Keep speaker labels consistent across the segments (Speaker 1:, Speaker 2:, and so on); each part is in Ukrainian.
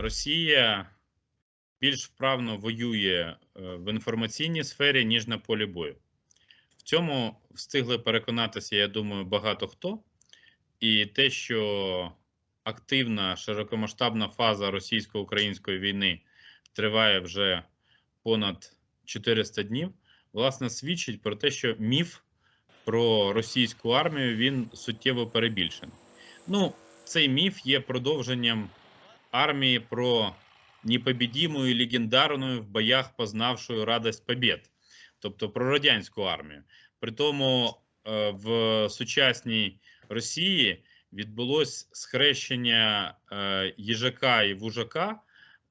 Speaker 1: Росія більш вправно воює е, в інформаційній сфері, ніж на полі бою. В цьому встигли переконатися, я думаю, багато хто. І те, що активна широкомасштабна фаза російсько-української війни триває вже понад 400 днів, власне, свідчить про те, що міф про російську армію він суттєво перебільшений. Ну, цей міф є продовженням армії про непобідіму і легендарну в боях познавшую радость побєд, тобто про радянську армію. При тому е, в сучасній Росії відбулось схрещення е, їжака і вужака,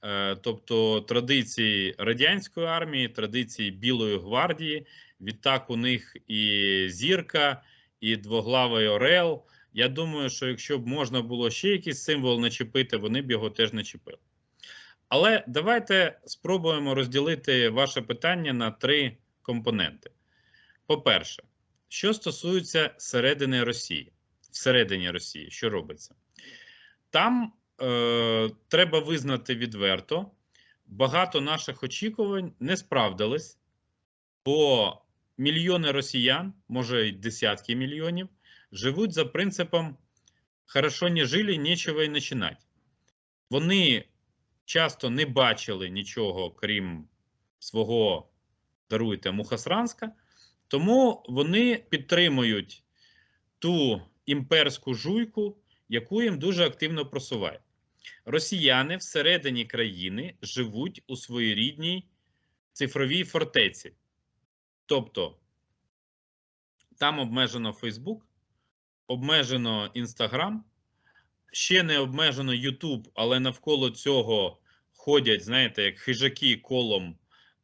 Speaker 1: е, тобто традиції радянської армії, традиції Білої гвардії. Відтак у них і зірка, і двоглавий орел. Я думаю, що якщо б можна було ще якийсь символ начепити, вони б його теж начепили. Але давайте спробуємо розділити ваше питання на три компоненти. По-перше, що стосується середини Росії, всередині Росії, що робиться? Там е, треба визнати відверто, багато наших очікувань не справдились, бо мільйони росіян, може й десятки мільйонів, живуть за принципом хорошо не жили, нічого і починати. Вони часто не бачили нічого, крім свого даруйте Мухасранська, тому вони підтримують ту імперську жуйку, яку їм дуже активно просуває. Росіяни всередині країни живуть у своєрідній цифровій фортеці. Тобто там обмежено Facebook, обмежено Instagram, ще не обмежено YouTube, але навколо цього ходять, знаєте, як хижаки колом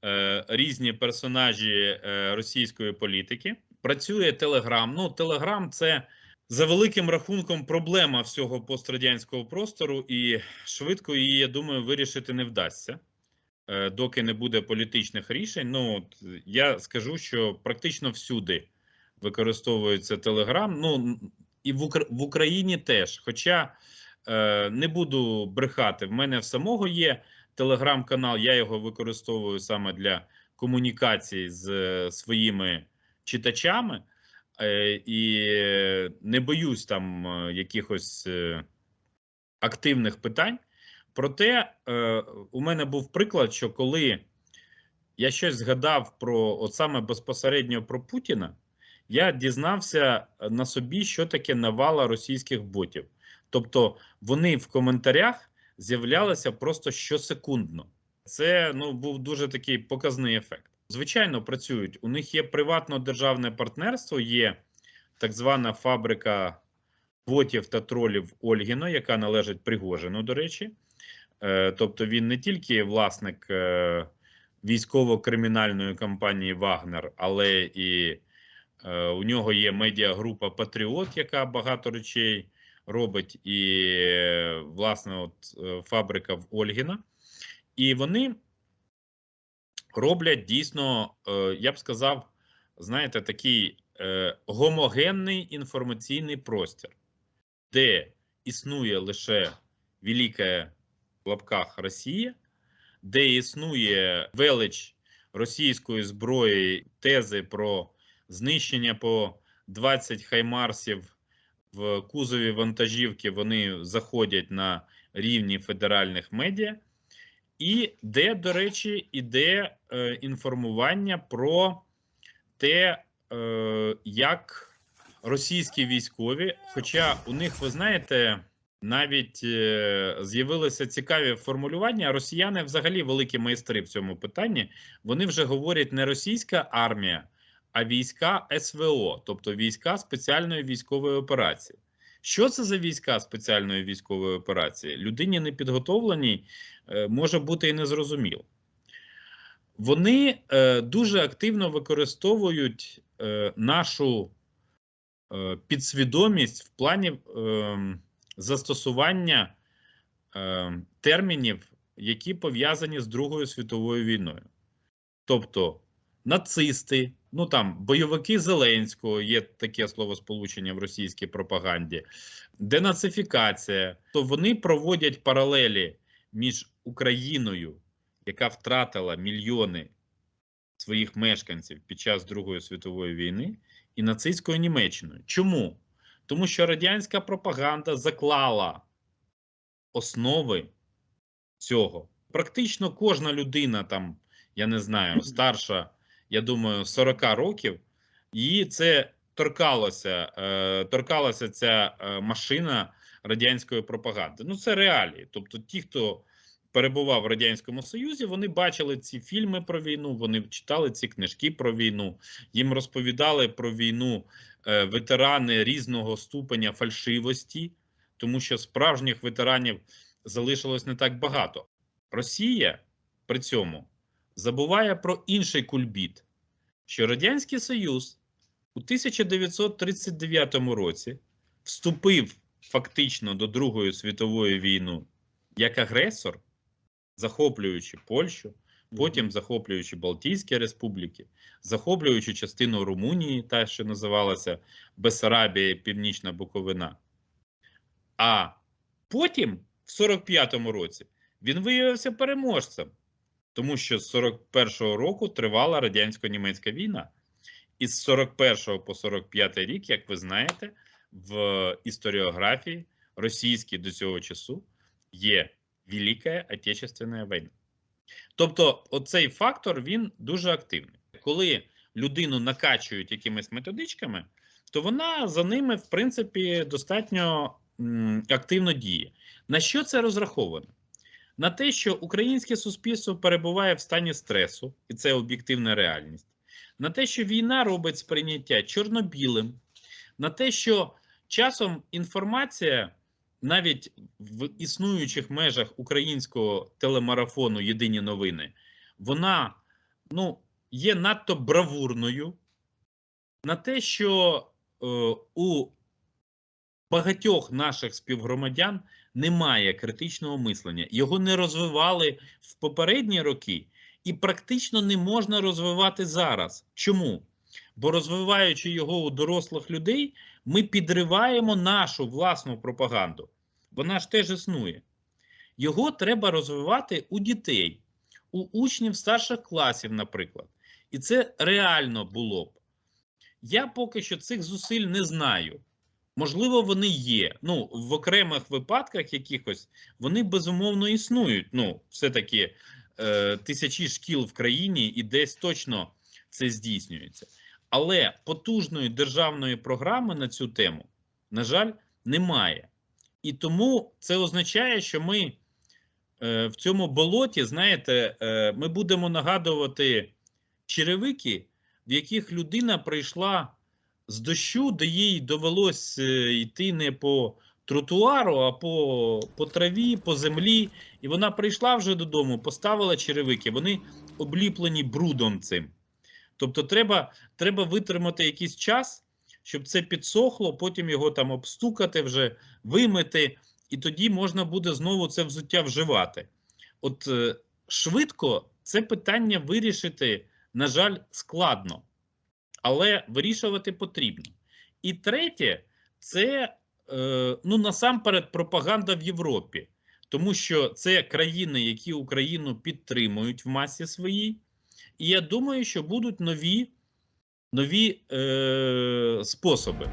Speaker 1: е, різні персонажі е, російської політики. Працює Telegram. Ну, Telegram – це за великим рахунком проблема всього пострадянського простору, і швидко її, я думаю, вирішити не вдасться. е, Доки не буде політичних рішень, ну я скажу, що практично всюди використовується Telegram. Ну і в, в Україні теж. Хоча е, не буду брехати, в мене в самого є телеграм-канал, я його використовую саме для комунікації з е, своїми читачами, е, і не боюсь там е, якихось активних питань. Проте у мене був приклад, що коли я щось згадав про от саме безпосередньо про Путіна я дізнався на собі, що таке навала російських ботів. Тобто вони в коментарях з'являлися просто щосекундно. Це ну був дуже такий показний ефект. Звичайно, працюють. У них є приватно-державне партнерство, є так звана фабрика ботів та тролів Ольгіно, яка належить Пригожину, до речі. Е, Тобто він не тільки власник е, військово-кримінальної компанії Вагнер, але і Е, у нього є медіагрупа Патріот, яка багато речей робить, і, власне, от е, фабрика в Ольгіна. І вони роблять дійсно, е, я б сказав, знаєте, такий гомогенний інформаційний простір, де існує лише велика в лапках Росія, де існує велич російської зброї, тези про знищення по 20 хаймарсів в кузові вантажівки вони заходять на рівні федеральних медіа, і де, до речі, іде е, інформування про те, е, як російські військові, хоча у них, ви знаєте, навіть е, з'явилися цікаві формулювання. Росіяни, взагалі, великі майстри в цьому питанні. Вони вже говорять не російська армія, а війська СВО, тобто війська спеціальної військової операції. Що це за війська спеціальної військової операції? Людині непідготовленій е, може бути і незрозуміло. Вони е, дуже активно використовують е, нашу підсвідомість в плані застосування термінів, які пов'язані з Другою світовою війною. Тобто нацисти, ну там бойовики Зеленського, є таке словосполучення в російській пропаганді, денацифікація, то вони проводять паралелі між Україною, яка втратила мільйони своїх мешканців під час Другої світової війни, і нацистською Німеччиною. Чому? Тому що радянська пропаганда заклала основи цього. Практично кожна людина, там, я не знаю, старша, я думаю, 40 років, її це торкалося, е, торкалася ця е, машина радянської пропаганди. Ну, це реалії. Тобто, ті, хто перебував в Радянському Союзі, вони бачили ці фільми про війну, вони читали ці книжки про війну, їм розповідали про війну е, ветерани різного ступеня фальшивості, тому що справжніх ветеранів залишилось не так багато. Росія при цьому забуває про інший кульбіт, що Радянський Союз у 1939 році вступив фактично до Другої світової війни як агресор, захоплюючи Польщу, потім захоплюючи Балтійські республіки, захоплюючи частину Румунії, та що називалася Бесарабія, і Північна Буковина. А потім, в 45-му році, він виявився переможцем, тому що з 41-го року тривала радянсько-німецька війна. І з 41 по 45 рік, як ви знаєте, в історіографії російській до цього часу є Велика Отечественна війна. Тобто, оцей фактор він дуже активний. Коли людину накачують якимись методичками, то вона за ними, в принципі, достатньо активно діє. На що це розраховано? На те, що українське суспільство перебуває в стані стресу, і це об'єктивна реальність, на те, що війна робить сприйняття чорно-білим, на те, що часом інформація навіть в існуючих межах українського телемарафону Єдині новини, вона ну, є надто бравурною, на те, що е, у багатьох наших співгромадян немає критичного мислення, його не розвивали в попередні роки, і практично не можна розвивати зараз. Чому? Бо розвиваючи його у дорослих людей, ми підриваємо нашу власну пропаганду. Вона ж теж існує. Його треба розвивати у дітей, у учнів старших класів, наприклад. І це реально було б. Я поки що цих зусиль не знаю. Можливо, вони є. Ну, в окремих випадках якихось вони безумовно існують. Ну, все-таки е, тисячі шкіл в країні і десь точно це здійснюється. Але потужної державної програми на цю тему, на жаль, немає. І тому це означає, що ми е, в цьому болоті, знаєте, е, ми будемо нагадувати черевики, в яких людина прийшла з дощу, де їй довелось е, йти не по тротуару, а по, по траві, по землі. І вона прийшла вже додому, поставила черевики, вони обліплені брудом цим. Тобто, треба, треба витримати якийсь час, щоб це підсохло, потім його там обстукати, вже вимити, і тоді можна буде знову це взуття вживати. От е, швидко це питання вирішити, на жаль, складно, але вирішувати потрібно. І третє, це е, ну насамперед пропаганда в Європі, тому що це країни, які Україну підтримують в масі своїй. І я думаю, що будуть нові, нові е, способи.